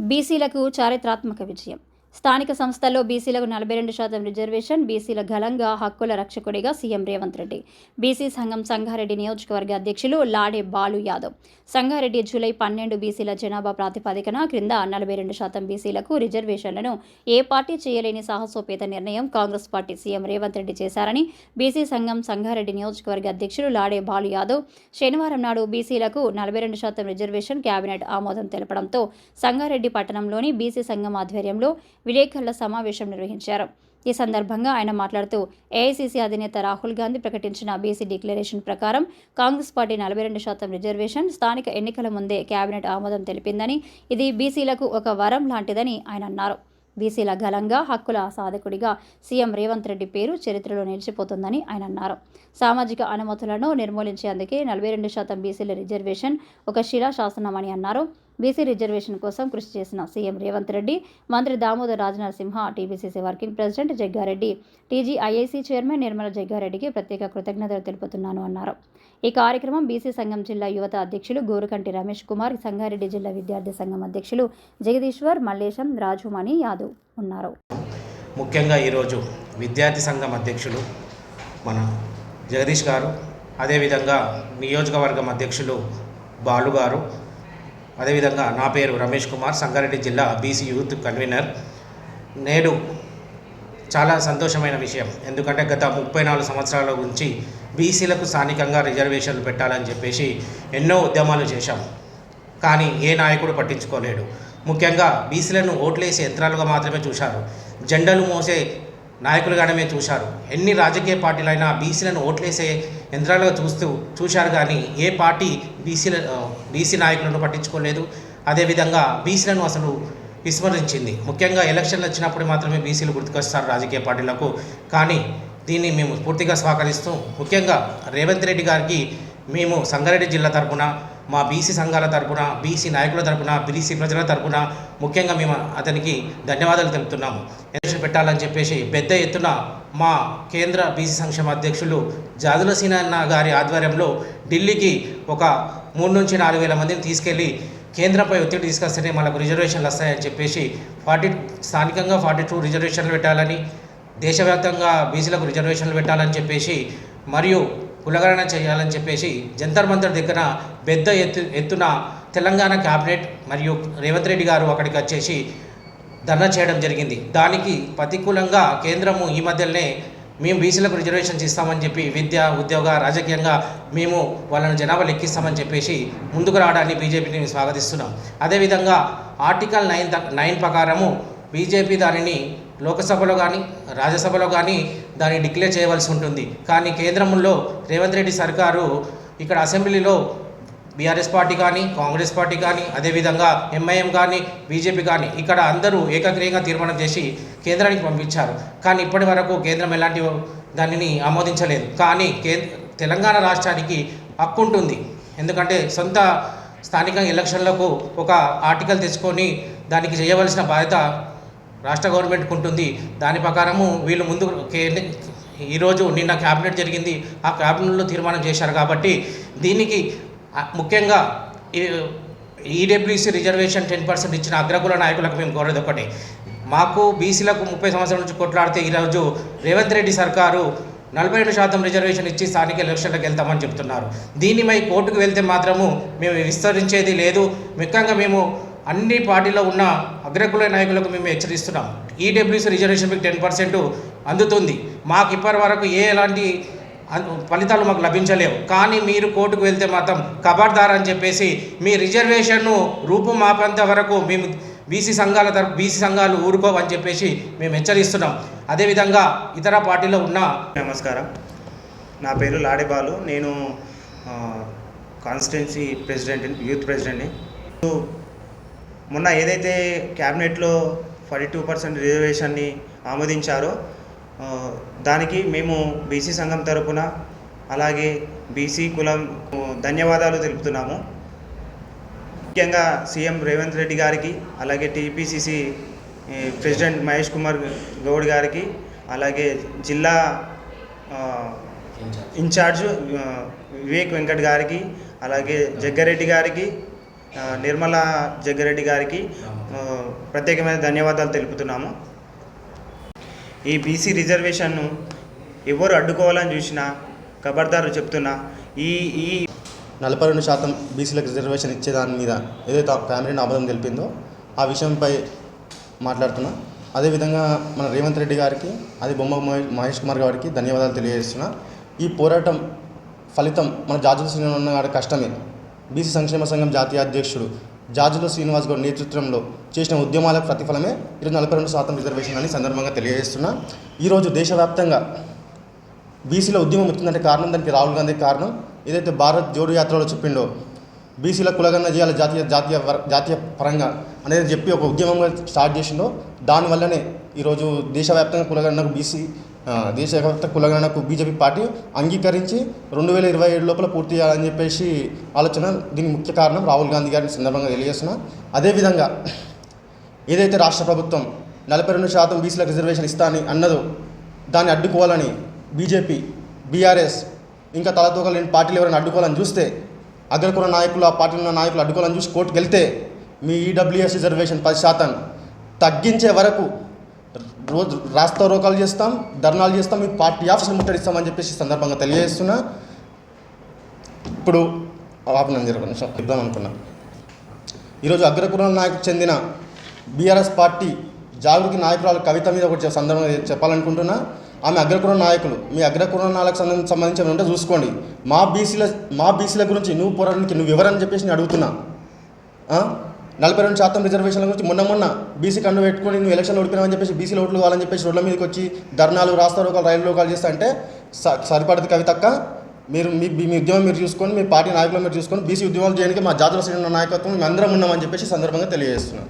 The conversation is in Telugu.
బీసీలకు చారిత్రాత్మక విజయం. స్థానిక సంస్థల్లో బీసీలకు నలభై రెండు శాతం రిజర్వేషన్ బీసీల ఘలంగా హక్కుల రక్షకుడిగా సీఎం రేవంత్ రెడ్డి. బీసీ సంఘం సంగారెడ్డి నియోజకవర్గ అధ్యక్షులు లాడే బాలు యాదవ్. సంగారెడ్డి జూలై పన్నెండు బీసీల జనాభా ప్రాతిపదికన క్రింద నలభై రెండు శాతం బీసీలకు రిజర్వేషన్లను ఏ పార్టీ చేయలేని సాహసోపేత నిర్ణయం Congress party CM Revanth Reddy చేశారని బీసీ సంఘం సంగారెడ్డి నియోజకవర్గ అధ్యక్షులు లాడే బాలు యాదవ్ శనివారం నాడు బీసీలకు నలభై రెండు శాతం రిజర్వేషన్ కేబినెట్ ఆమోదం తెలపడంతో సంగారెడ్డి పట్టణంలోని బీసీ సంఘం ఆధ్వర్యంలో విలేకరుల సమావేశం నిర్వహించారు. ఈ సందర్భంగా ఆయన మాట్లాడుతూ ఏఐసీసీ అధినేత రాహుల్ గాంధీ ప్రకటించిన బీసీ డిక్లరేషన్ ప్రకారం కాంగ్రెస్ పార్టీ నలభై రెండు శాతం రిజర్వేషన్ స్థానిక ఎన్నికల ముందే కేబినెట్ ఆమోదం తెలిపిందని ఇది బీసీలకు ఒక వరం లాంటిదని ఆయన అన్నారు. బీసీల ఘనంగా హక్కుల సాధకుడిగా సీఎం రేవంత్ రెడ్డి పేరు చరిత్రలో నిలిచిపోతుందని ఆయన అన్నారు. సామాజిక అనుమతులను నిర్మూలించేందుకే నలభై రెండు శాతం బీసీల రిజర్వేషన్ ఒక శిలాశాసనమని అన్నారు. బీసీ రిజర్వేషన్ కోసం కృషి చేసిన సీఎం రేవంత్ రెడ్డి మంత్రి Damodar Rajanarasimha TBCC working president Jaggareddy TGIIC chairman Nirmala జగ్గారెడ్డికి ప్రత్యేక కృతజ్ఞతలు తెలుపుతున్నాను అన్నారు. ఈ కార్యక్రమం బీసీ సంఘం జిల్లా యువత అధ్యక్షులు గోరుకంటి రమేష్ కుమార్ సంగారెడ్డి జిల్లా విద్యార్థి సంఘం అధ్యక్షులు జగదీశ్వర్ మల్లేశం రాజుమణి యాదవ్ ఉన్నారు. ముఖ్యంగా ఈరోజు విద్యార్థి సంఘం అధ్యక్షులు మన జగదీష్ గారు అదేవిధంగా నియోజకవర్గం అధ్యక్షులు బాలు గారు అదేవిధంగా నా పేరు రమేష్ కుమార్ సంగారెడ్డి జిల్లా బీసీ యూత్ కన్వీనర్. నేడు చాలా సంతోషమైన విషయం. ఎందుకంటే గత ముప్పై నాలుగు సంవత్సరాల గురించి బీసీలకు స్థానికంగా రిజర్వేషన్లు పెట్టాలని చెప్పేసి ఎన్నో ఉద్యమాలు చేశాం. కానీ ఏ నాయకుడు పట్టించుకోలేడు. ముఖ్యంగా బీసీలను ఓట్లేసే యంత్రాలుగా మాత్రమే చూశారు. జెండలు మోసే నాయకులుగానే చూశారు. ఎన్ని రాజకీయ పార్టీలైనా బీసీలను ఓట్లేసే యంత్రాలుగా చూస్తూ చూశారు కానీ ఏ పార్టీ బీసీల బీసీ నాయకులను పట్టించుకోలేదు. అదేవిధంగా బీసీలను అసలు విస్మరించింది. ముఖ్యంగా ఎలక్షన్లు వచ్చినప్పుడు మాత్రమే బీసీలు గుర్తుకొస్తారు రాజకీయ పార్టీలకు. కానీ దీన్ని మేము పూర్తిగా స్వాగతిస్తూ ముఖ్యంగా రేవంత్ రెడ్డి గారికి మేము సంగారెడ్డి జిల్లా తరఫున మా బీసీ సంఘాల తరపున బీసీ నాయకుల తరపున బీసీ ప్రజల తరపున ముఖ్యంగా మేము అతనికి ధన్యవాదాలు తెలుపుతున్నాము. ఎలక్షన్ పెట్టాలని చెప్పేసి పెద్ద ఎత్తున మా కేంద్ర బీసీ సంక్షేమ అధ్యక్షులు జాదుల సీనన్న గారి ఆధ్వర్యంలో ఢిల్లీకి ఒక మూడు నుంచి నాలుగు వేల మందిని తీసుకెళ్ళి కేంద్రంపై ఒత్తిడి తీసుకొస్తేనే మనకు రిజర్వేషన్లు వస్తాయని చెప్పేసి ఫార్టీ స్థానికంగా ఫార్టీ టూ రిజర్వేషన్లు పెట్టాలని దేశవ్యాప్తంగా బీసీలకు రిజర్వేషన్లు పెట్టాలని చెప్పేసి మరియు కులగణన చేయాలని చెప్పేసి జంతర్ మంతర్ దగ్గర పెద్ద ఎత్తు ఎత్తున తెలంగాణ క్యాబినెట్ మరియు రేవంత్ రెడ్డి గారు అక్కడికి వచ్చేసి ధర్నా చేయడం జరిగింది. దానికి ప్రతికూలంగా కేంద్రము ఈ మధ్యలోనే మేము బీసీలకు రిజర్వేషన్స్ ఇస్తామని చెప్పి విద్య ఉద్యోగ రాజకీయంగా మేము వాళ్ళని జనాభా లెక్కిస్తామని చెప్పేసి ముందుకు రావడాన్ని బీజేపీని స్వాగతిస్తున్నాం. అదేవిధంగా ఆర్టికల్ నైన్ నైన్ ప్రకారము బీజేపీ దానిని లోకసభలో కానీ రాజ్యసభలో కానీ దాన్ని డిక్లేర్ చేయవలసి ఉంటుంది. కానీ కేంద్రంలో రేవంత్ రెడ్డి సర్కారు ఇక్కడ అసెంబ్లీలో బీఆర్ఎస్ పార్టీ కానీ కాంగ్రెస్ పార్టీ కానీ అదేవిధంగా ఎంఐఎం కానీ బీజేపీ కానీ ఇక్కడ అందరూ ఏకగ్రీయంగా తీర్మానం చేసి కేంద్రానికి పంపించారు. కానీ ఇప్పటి వరకు కేంద్రం ఎలాంటి దానిని ఆమోదించలేదు. కానీ కే తెలంగాణ రాష్ట్రానికి హక్కు ఉంటుంది. ఎందుకంటే సొంత స్థానిక ఎలక్షన్లకు ఒక ఆర్టికల్ తెచ్చుకొని దానికి చేయవలసిన బాధ్యత రాష్ట్ర గవర్నమెంట్కి ఉంటుంది దాని ప్రకారము వీళ్ళు ముందు ఈరోజు నిన్న క్యాబినెట్ జరిగింది. ఆ క్యాబినెట్లో తీర్మానం చేశారు కాబట్టి దీనికి ముఖ్యంగా ఈడబ్ల్యూసీ రిజర్వేషన్ టెన్ పర్సెంట్ ఇచ్చిన అగ్రకుల నాయకులకు మేము కోరేది ఒకటి. మాకు బీసీలకు ముప్పై సంవత్సరాల నుంచి కొట్లాడితే ఈరోజు రేవంత్ రెడ్డి సర్కారు నలభై రెండు శాతం రిజర్వేషన్ ఇచ్చి స్థానిక ఎలక్షన్లకు వెళ్తామని చెప్తున్నారు. దీనిపై కోర్టుకు వెళ్తే మాత్రము మేము విస్తరించేది లేదు. ముఖ్యంగా మేము అన్ని పార్టీలో ఉన్న అగ్రకుల నాయకులకు మేము హెచ్చరిస్తున్నాం. ఈడబ్ల్యూసీ రిజర్వేషన్ మీకు టెన్ పర్సెంట్ అందుతుంది. మాకు ఇప్పటి వరకు ఏ ఎలాంటి ఫలితాలు మాకు లభించలేవు. కానీ మీరు కోర్టుకు వెళ్తే మాత్రం కబార్దార్ అని చెప్పేసి మీ రిజర్వేషన్ను రూపుమాపేంత వరకు మేము బీసీ సంఘాల తరపు బీసీ సంఘాలు ఊరుకోవని చెప్పేసి మేము హెచ్చరిస్తున్నాం. అదేవిధంగా ఇతర పార్టీలో ఉన్న నమస్కారం. నా పేరు లాడేబాలు నేను కాన్స్టిట్యున్సీ ప్రెసిడెంట్ యూత్ ప్రెసిడెంట్ని. మొన్న ఏదైతే క్యాబినెట్లో ఫార్టీ టూ పర్సెంట్ రిజర్వేషన్ని ఆమోదించారో దానికి మేము బీసీ సంఘం తరపున అలాగే బీసీ కులం ధన్యవాదాలు తెలుపుతున్నాము. ముఖ్యంగా సీఎం రేవంత్ రెడ్డి గారికి అలాగే టీపీసీసీ ప్రెసిడెంట్ మహేష్ కుమార్ గౌడ్ గారికి అలాగే జిల్లా ఇన్ఛార్జ్. వివేక్ వెంకట్ గారికి అలాగే జగ్గారెడ్డి గారికి నిర్మలా జగ్గారెడ్డి గారికి ప్రత్యేకమైన ధన్యవాదాలు తెలుపుతున్నాము. ఈ బీసీ రిజర్వేషన్ను ఎవరు అడ్డుకోవాలని చూసినా ఖబర్దారు చెప్తున్నా ఈ ఈ నలభై రెండు శాతం బీసీలకు రిజర్వేషన్ ఇచ్చేదాని మీద ఏదైతే క్యాబినెట్ ఆమోదం తెలిపిందో ఆ విషయంపై మాట్లాడుతున్నా. అదేవిధంగా మన రేవంత్ రెడ్డి గారికి అది బొమ్మ మహే- మహేష్ కుమార్ గారికి ధన్యవాదాలు తెలియజేస్తున్నా. ఈ పోరాటం ఫలితం మన జాజుల శ్రీనివాస్ గారి కష్టమే. బీసీ సంక్షేమ సంఘం జాతీయ అధ్యక్షుడు జాజుల శ్రీనివాస్ గౌడ్ నేతృత్వంలో చేసిన ఉద్యమాలకు ప్రతిఫలమే ఈరోజు నలభై రెండు శాతం రిజర్వేషన్ అని సందర్భంగా తెలియజేస్తున్నా. ఈరోజు దేశవ్యాప్తంగా బీసీల ఉద్యమం వచ్చిందంటే కారణం దానికి రాహుల్ గాంధీ కారణం. ఏదైతే భారత్ జోడో యాత్రలో చెప్పిండో బీసీల కులగన్న చేయాలి జాతీయ జాతీయ జాతీయ పరంగా అనేది చెప్పి ఒక ఉద్యమంగా స్టార్ట్ చేసిండో. దానివల్లనే ఈరోజు దేశవ్యాప్తంగా కులగన్నకు బీసీ దేశవ్యాప్త కులగణకు బీజేపీ పార్టీ అంగీకరించి రెండు వేల ఇరవై ఏడు లోపల పూర్తి చేయాలని చెప్పేసి ఆలోచన దీనికి ముఖ్య కారణం రాహుల్ గాంధీ గారిని సందర్భంగా తెలియజేస్తున్నా. అదేవిధంగా ఏదైతే రాష్ట్ర ప్రభుత్వం నలభై రెండు శాతం బీసీలకు రిజర్వేషన్ ఇస్తా అని అన్నదో దాన్ని అడ్డుకోవాలని బీజేపీ బీఆర్ఎస్ ఇంకా తలతోక లేని పార్టీలు ఎవరైనా అడ్డుకోవాలని చూస్తే అగ్రకుల నాయకులు ఆ పార్టీలో నాయకులు అడ్డుకోవాలని చూసి కోర్టుకు వెళ్తే మీ ఈడబ్ల్యూఎస్ రిజర్వేషన్ పది శాతం. తగ్గించే వరకు రోజు రాస్తా రోకాలు చేస్తాం ధర్నాలు చేస్తాం మీ పార్టీ ఆఫీసులు ముట్టడిస్తామని చెప్పేసి సందర్భంగా తెలియజేస్తున్నా. ఇప్పుడు ఆపనం జరగ చెప్దాం అనుకున్నా. ఈరోజు అగ్రకుల నాయకు చెందిన బీఆర్ఎస్ పార్టీ జాగృతి నాయకురాలు కవిత మీద ఒకటి సందర్భంగా చెప్పాలనుకుంటున్నా. ఆమె అగ్రకుల నాయకులు. మీ అగ్రకుల నాయకు సంబంధించి సంబంధించి ఉంటే చూసుకోండి. మా బీసీల మా బీసీల గురించి నువ్వు పోరాడానికి నువ్వు వివరని చెప్పేసి నేను అడుగుతున్నా. నలభై రెండు శాతం రిజర్వేషన్ల గురించి మొన్న మొన్న బీసీ కండు పెట్టుకొని నువ్వు ఎలక్షన్ ఓడిపోయినావని చెప్పేసి బీసీలు ఓట్లు కావాలని చెప్పేసి రోడ్ల మీదకి వచ్చి ధర్నాలు రాస్తా రోకాలు రైలు రోకాలు చేస్తా అంటే స- సరిపడదు కవితక్క. మీరు మీ మీ ఉద్యమం మీరు చూసుకొని మీ పార్టీ నాయకులు మీరు చూసుకొని బీసీ ఉద్యమాలు చేయడానికి మా జాతర శ్రేణి నాయకత్వం మేము అందరం ఉన్నామని చెప్పేసి సందర్భంగా తెలియజేస్తున్నాను